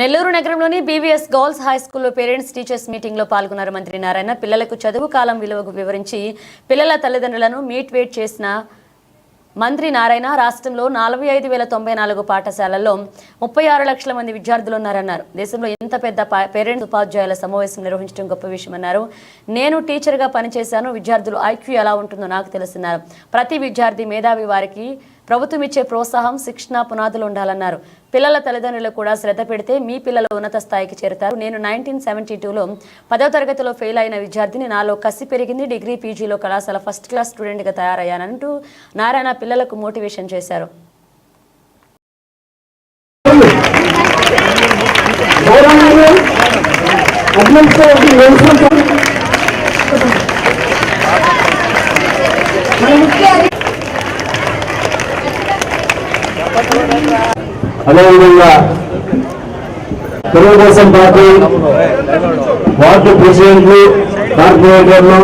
నెల్లూరు నగరంలోని BVS girls high స్కూల్లో parents teachers మీటింగ్లో పాల్గొన్నారు మంత్రి నారాయణ. పిల్లలకు చదువు కాలం విలువకు వివరించి పిల్లల తల్లిదండ్రులను మీట్ వేట్ చేసిన మంత్రి నారాయణ రాష్ట్రంలో నలభై ఐదు వేల తొంభై నాలుగు పాఠశాలల్లో ముప్పై ఆరు లక్షల మంది విద్యార్థులు ఉన్నారన్నారు. దేశంలో ఇంత పెద్ద పేరెంట్స్ ఉపాధ్యాయుల సమావేశం నిర్వహించడం గొప్ప విషయమన్నారు నేను టీచర్గా పనిచేశాను విద్యార్థులు ఐక్యూ ఎలా ఉంటుందో నాకు తెలుస్తున్నారు ప్రతి విద్యార్థి మేధావి వారికి ప్రభుత్వం ఇచ్చే ప్రోత్సాహం శిక్షణ పునాదులు ఉండాలన్నారు. పిల్లల తల్లిదండ్రులు కూడా శ్రద్ధ పెడితే మీ పిల్లలు ఉన్నత స్థాయికి చేరుతారు. నేను నైన్టీన్ సెవెంటీ టూలో పదవ తరగతిలో ఫెయిల్ అయిన విద్యార్థిని నాలో కసి పెరిగింది. డిగ్రీ పీజీలో కళాశాల ఫస్ట్ క్లాస్ స్టూడెంట్గా తయారయ్యానంటూ నారాయణ పిల్లలకు మోటివేషన్ చేశారు. అదేవిధంగా తెలుగుదేశం పార్టీ వార్డు ప్రెసిడెంట్లు కార్పొరేటర్లు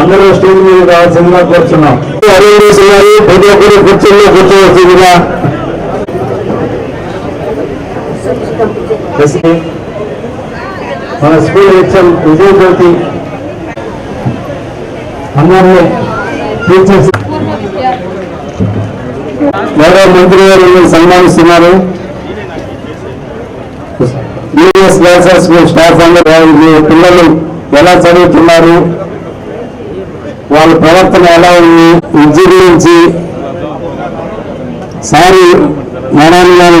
అందరూ స్టేజ్ మీద రావాల్సిందిగా కోరుతున్నాం అరేంజ్ చేస్తున్నారు ప్రతి ఒక్కరు కుర్చీల్లో కూర్చోవలసిందిగా ఎస్పీ, మన స్కూల్ హెచ్ఎం విజయ జ్యోతి అందరినీ టీచర్స్ గౌరవ మంత్రి గారు సన్మానిస్తున్నారు. యూఎస్ గర్ల్స్ స్టాఫ్ అందరూ పిల్లలు ఎలా చదువుతున్నారు? వాళ్ళ ప్రవర్తన ఎలా ఉంది? విద్య గురించి సారి నారాయణ గారు.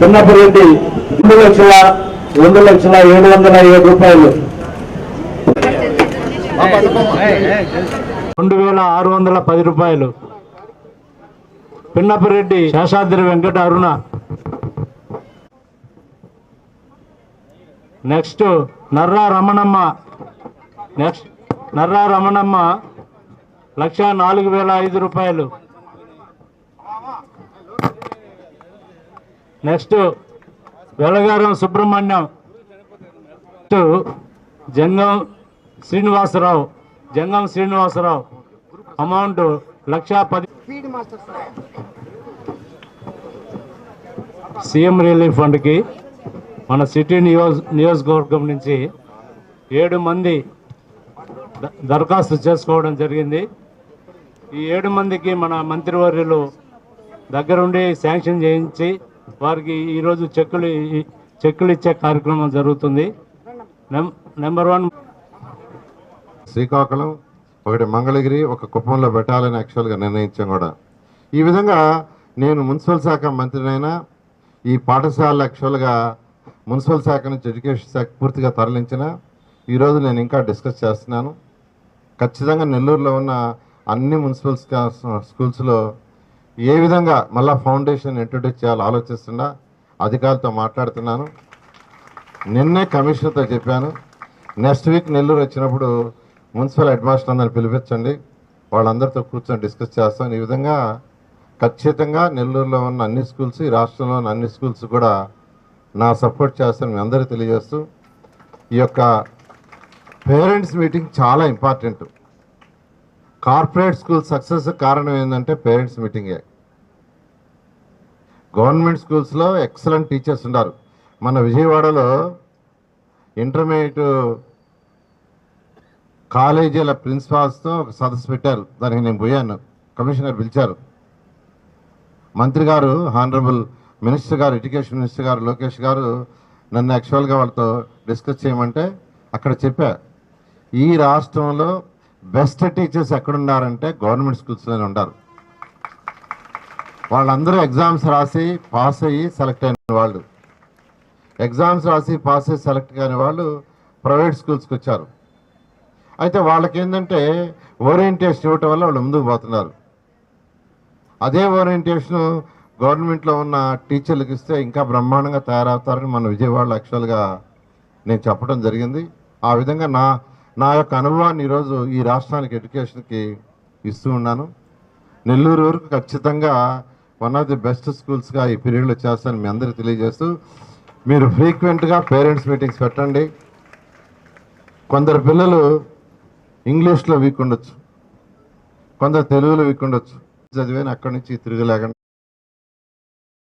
చిన్నప్పటి రెడ్డి రెండు లక్షల రెండు లక్షల ఏడు వందల ఏడు రూపాయలు. రెండు వేల ఆరు వందల పది రూపాయలు. పిన్నపరెడ్డి శేషాద్రి వెంకట అరుణ. నెక్స్ట్ నర్రా రమణమ్మ. నెక్స్ట్ నర్రా రమణమ్మ లక్ష నాలుగు వేల ఐదు రూపాయలు. నెక్స్ట్ వెలగారం సుబ్రహ్మణ్యం. జంగం శ్రీనివాసరావు. జంగం శ్రీనివాసరావు. అమౌంట్ లక్ష పది సీఎం రిలీఫ్ ఫండ్కి మన సిటీ నియోజ నియోజకవర్గం నుంచి ఏడు మంది దరఖాస్తు చేసుకోవడం జరిగింది. ఈ ఏడు మందికి మన మంత్రివర్యులు దగ్గరుండి శాంక్షన్ చేయించి వారికి ఈరోజు చెక్కులు చెక్కులు ఇచ్చే కార్యక్రమం జరుగుతుంది. నెంబర్ వన్ శ్రీకాకుళం ఒకటి మంగళగిరి ఒక కుప్పంలో పెట్టాలని యాక్చువల్గా నిర్ణయించాం కూడా. ఈ విధంగా నేను మున్సిపల్ శాఖ మంత్రినైనా ఈ పాఠశాల యాక్చువల్గా మున్సిపల్ శాఖ నుంచి ఎడ్యుకేషన్ శాఖ పూర్తిగా తరలించిన ఈరోజు నేను ఇంకా డిస్కస్ చేస్తున్నాను. ఖచ్చితంగా నెల్లూరులో ఉన్న అన్ని మున్సిపల్ స్కూల్స్లో ఏ విధంగా మళ్ళా ఫౌండేషన్ ఇంట్రడ్యూస్ చేయాలో ఆలోచిస్తున్నా అధికారులతో మాట్లాడుతున్నాను. నిన్నే కమిషనర్తో చెప్పాను. నెక్స్ట్ వీక్ నెల్లూరు వచ్చినప్పుడు మున్సిపల్ హెడ్మాస్టర్ అందరిని పిలిపించండి. వాళ్ళందరితో కూర్చొని డిస్కస్ చేస్తాం ఈ విధంగా ఖచ్చితంగా నెల్లూరులో ఉన్న అన్ని స్కూల్స్ ఈ రాష్ట్రంలో ఉన్న అన్ని స్కూల్స్ కూడా నా సపోర్ట్ చేస్తాను మీ అందరికీ తెలియజేస్తూ ఈ యొక్క పేరెంట్స్ మీటింగ్ చాలా ఇంపార్టెంట్. కార్పొరేట్ స్కూల్ సక్సెస్ కారణం ఏంటంటే పేరెంట్స్ మీటింగే. గవర్నమెంట్ స్కూల్స్లో ఎక్సలెంట్ టీచర్స్ ఉన్నారు. మన విజయవాడలో ఇంటర్మీడియట్ కాలేజీల ప్రిన్సిపాల్స్తో ఒక సదస్సు పెట్టారు. దానికి నేను పోయాను. కమిషనర్ పిలిచారు. మంత్రి గారు హానరబుల్ మినిస్టర్ గారు ఎడ్యుకేషన్ మినిస్టర్ గారు లోకేష్ గారు నన్ను యాక్చువల్గా వాళ్ళతో డిస్కస్ చేయమంటే అక్కడ చెప్పా. ఈ రాష్ట్రంలో బెస్ట్ టీచర్స్ ఎక్కడున్నారంటే గవర్నమెంట్ స్కూల్స్లోనే ఉన్నారు వాళ్ళందరూ ఎగ్జామ్స్ రాసి పాస్ అయ్యి సెలెక్ట్ అయిన వాళ్ళు. ఎగ్జామ్స్ రాసి పాస్ అయ్యి సెలెక్ట్ కాని వాళ్ళు ప్రైవేట్ స్కూల్స్కి వచ్చారు. అయితే వాళ్ళకి ఏంటంటే ఓరియంటేషన్ ఇవ్వటం వల్ల వాళ్ళు ముందుకు పోతున్నారు. అదే ఓరియంటేషన్ గవర్నమెంట్లో ఉన్న టీచర్లకు ఇస్తే ఇంకా బ్రహ్మాండంగా తయారవుతారని మన విజయవాడలో యాక్చువల్గా నేను చెప్పడం జరిగింది. ఆ విధంగా నా నా యొక్క అనుభవాన్ని ఈరోజు ఈ రాష్ట్రానికి ఎడ్యుకేషన్కి ఇస్తూ ఉన్నాను. నెల్లూరు వరకు ఖచ్చితంగా వన్ ఆఫ్ ది బెస్ట్ స్కూల్స్గా ఈ పీరియడ్లో చేస్తానని మీ అందరికీ తెలియజేస్తూ మీరు ఫ్రీక్వెంట్గా పేరెంట్స్ మీటింగ్స్ పెట్టండి. కొందరు పిల్లలు ఇంగ్లీష్లో వీక్ ఉండొచ్చు. కొందరు తెలుగులో వీక్ ఉండొచ్చు. చదివాను అక్కడి నుంచి తిరగలేకుండా